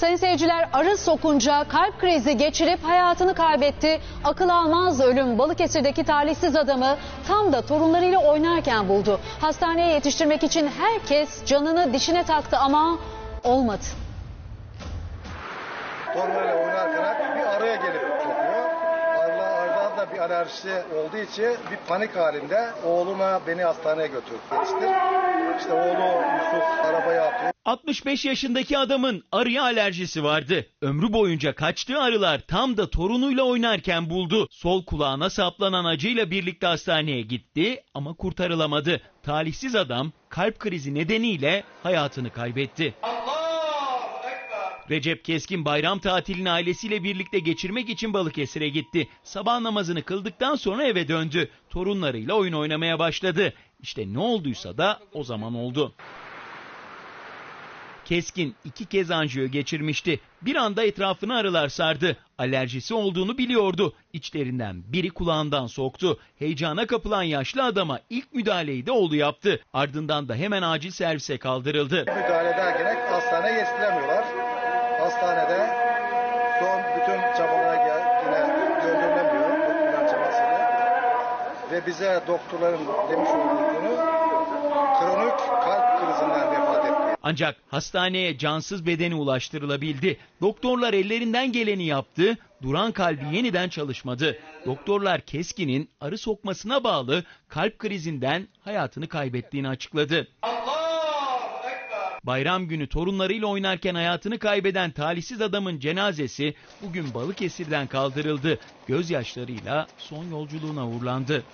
Sayın seyirciler arı sokunca kalp krizi geçirip hayatını kaybetti. Akıl almaz ölüm Balıkesir'deki talihsiz adamı tam da torunlarıyla oynarken buldu. Hastaneye yetiştirmek için herkes canını dişine taktı ama olmadı. torunlarıyla oynarken bir araya gelip. Arda, Arda da bir alerjisi olduğu için bir panik halinde oğluna beni hastaneye götür yetiştir. İşte oğlu Yusuf arabaya atıyor. 65 yaşındaki adamın arıya alerjisi vardı. Ömrü boyunca kaçtığı arılar tam da torunuyla oynarken buldu. Sol kulağına saplanan acıyla birlikte hastaneye gitti ama kurtarılamadı. Talihsiz adam kalp krizi nedeniyle hayatını kaybetti. Recep Keskin bayram tatilini ailesiyle birlikte geçirmek için Balıkesir'e gitti. Sabah namazını kıldıktan sonra eve döndü. Torunlarıyla oyun oynamaya başladı. İşte ne olduysa da o zaman oldu. Keskin iki kez anjiyo geçirmişti. Bir anda etrafını arılar sardı. Alerjisi olduğunu biliyordu. İçlerinden biri kulağından soktu. Heyecana kapılan yaşlı adama ilk müdahaleyi de oğlu yaptı. Ardından da hemen acil servise kaldırıldı. Müdahale ederken hastaneye yetiştiremiyorlar. Hastanede son bütün çabalara yine gönderilemiyor doktorların çabasıyla. Ve bize doktorların demiş olduğunu kronik kalp krizinden vefat etti. Ancak hastaneye cansız bedeni ulaştırılabildi. Doktorlar ellerinden geleni yaptı. Duran kalbi yeniden çalışmadı. Doktorlar Keskin'in arı sokmasına bağlı kalp krizinden hayatını kaybettiğini açıkladı. Bayram günü torunlarıyla oynarken hayatını kaybeden talihsiz adamın cenazesi bugün Balıkesir'den kaldırıldı. Gözyaşlarıyla son yolculuğuna uğurlandı.